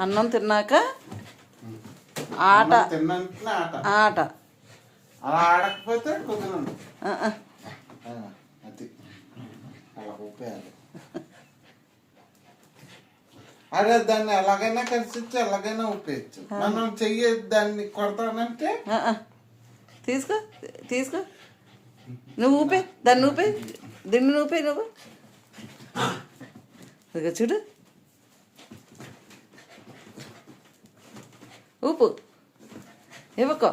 అన్నం తిన్నాక ఆట. ఆట. ఆట. అలా ఆడకపోతే అది. అలా ఊపేయాలి. అదే దాన్ని ఎలాగైనా కలిసి ఎలాగైనా ఊపేయచ్చు. మనం చెయ్యి దాన్ని కొడతానంటే. తీసుకో తీసుకో. నువ్వు ఊపే దాన్ని ఊపే. దిండు నువ్వు. ఇదిగో చూడు. ఊపు ఇవ్వకో